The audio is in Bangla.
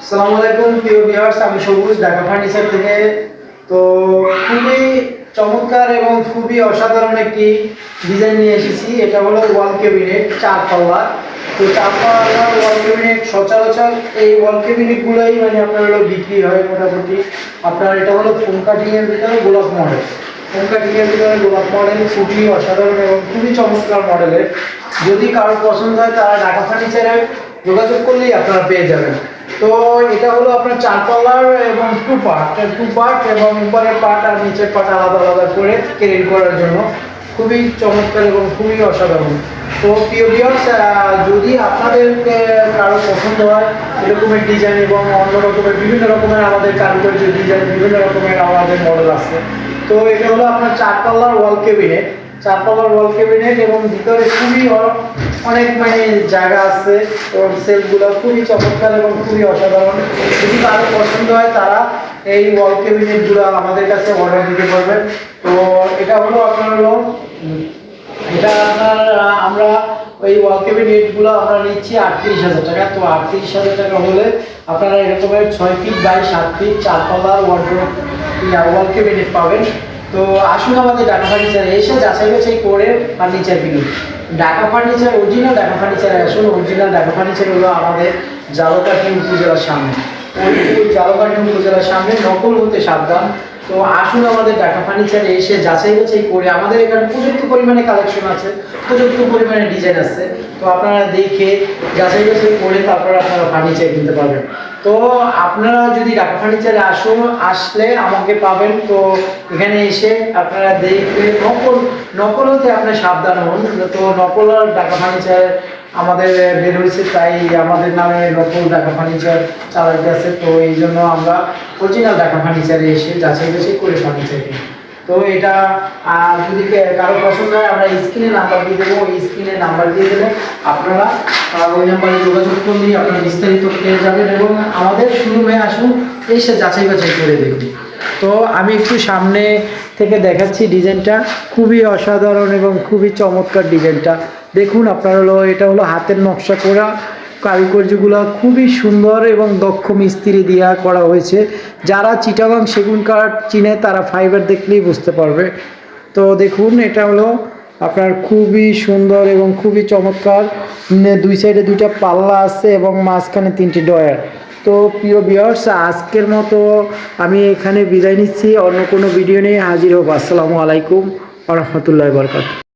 আসসালামু আলাইকুম, প্রিয় ভিউয়ার্স আমি সবুজ, ঢাকা ফার্নিচার থেকে। তো খুবই চমৎকার এবং খুবই অসাধারণ একটি ডিজাইন নিয়ে এসেছি। এটা হলো ওয়াল ক্যাবিনেট চার পাল্লা তো চার পাল্লা ওয়াল ক্যাবিনেট সচরাচর এই ওয়াল ক্যাবিনেটগুলোই মানে আপনার হলো বিক্রি হয় মোটামুটি। আপনার এটা হলো ফোন কাটিংয়ের ভিতরে গোলাপ মডেল ফোন কাটিংয়ের ভিতরে গোলাপ মডেল খুবই অসাধারণ এবং খুবই চমৎকার মডেলের যদি কারোর পছন্দ হয় তারা ঢাকা ফার্নিচারে যোগাযোগ করলেই আপনারা পেয়ে যাবেন। তো এটা হলো আপনার চার পাল্লার এবং টু পার্ট টু পার্ট এবং উপরের পার্ট আর নিচের পার্ট আলাদা আলাদা করে ক্যারি করার জন্য খুবই চমৎকার এবং খুবই অসাধারণ। তো প্রিয় ভিউয়ার্স যদি আপনাদের কারও পছন্দ হয়, এরকমের ডিজাইন এবং অন্য রকমের, বিভিন্ন রকমের আমাদের কারুকার্য ডিজাইন বিভিন্ন রকমের আমাদের মডেল আছে। তো এটা হলো আপনার চার পাল্লার ওয়াল ক্যাবিনেট চার পাল্লার ওয়াল ক্যাবিনেট এবং ভিতরে খুবই অনেক মানে জায়গা আছে এবং সেলগুলো খুবই চমৎকার এবং খুবই অসাধারণ। যদি কারও পছন্দ হয়, তারা এই ওয়াল ক্যাবিনেটগুলো আমাদের কাছে অর্ডার দিতে পারবেন। তো এটা হলো আপনার হলো এটা আপনার আমরা ওই ওয়াল ক্যাবিনেটগুলো আমরা নিচ্ছি আটত্রিশ হাজার টাকা। তো আটত্রিশ হাজার টাকা হলে আপনারা এরকমের ছয় ফিট বাই সাত ফিট চার পাল্লার ওয়ার্ড্রোব ওয়াল ক্যাবিনেট পাবেন। তো আসুন আমাদের ঢাকা ফার্নিচারে এসে যাচাই বাছাই করে ফার্নিচার কিনুন। ঢাকা ফার্নিচার অরিজিনাল ঢাকা ফার্নিচারে আসুন অরিজিনাল ঢাকা ফার্নিচার হলো আমাদের জালকাঠি উপজেলার সামনে। জালকাঠি উপজেলার সামনে নকল হতে সাবধান। তো আসুন আমাদের ঢাকা ফার্নিচারে এসে যাচাই বাছাই করে, আমাদের এখানে প্রযুক্ত পরিমাণে কালেকশন আছে প্রযুক্ত পরিমাণে ডিজাইন আছে। তো আপনারা দেখে যাচাই বাছাই করে তারপর আপনারা ফার্নিচার কিনতে পারবেন। তো আপনারা যদি ঢাকা ফার্নিচারে আসুন, আসলে আমাকে পাবেন। তো এখানে এসে আপনারা দেখলে নকল নকল হতে আপনি সাবধান হন। তো নকল আর ঢাকা ফার্নিচার আমাদের বের হয়েছে, তাই আমাদের নামে নকল ঢাকা ফার্নিচার চালাতে আছে। তো এই জন্য আমরা অরিজিনাল ঢাকা ফার্নিচারে এসে যাচাই বাছাই করে ফার্নিচার কিনি তো এটা যদি কারও পছন্দ হয়, আমরা স্ক্রিনে নাম্বার দিয়ে দেবো, ওই স্ক্রিনে নাম্বার দিয়ে দেবো আপনারা ওই নাম্বারে যোগাযোগ করলেই আপনারা বিস্তারিত পেয়ে যাবেন এবং আমাদের শোরুমে আসুন, এসে যাচাই বাছাই করে দেখুন। তো আমি একটু সামনে থেকে দেখাচ্ছি ডিজাইনটা, খুবই অসাধারণ এবং খুবই চমৎকার ডিজাইনটা। দেখুন, আপনার হলো, এটা হলো হাতের নকশা করা কারুকার্যগুলো খুবই সুন্দর এবং দক্ষ মিস্ত্রি দিয়া করা হয়েছে। যারা চিটাগাং সেগুন কাঠ চিনে তারা ফাইবার দেখলেই বুঝতে পারবে। তো দেখুন, এটা হলো আপনার খুবই সুন্দর এবং খুবই চমৎকার। দুই সাইডে দুইটা পাল্লা আছে এবং মাঝখানে তিনটি ডয়ার। তো প্রিয় বিয়ার্স আজকের মতো আমি এখানে বিদায় নিচ্ছি। অন্য কোনো ভিডিও নিয়ে হাজির হব। আসসালামু আলাইকুম আ রহমতুল্লাহ বরকাত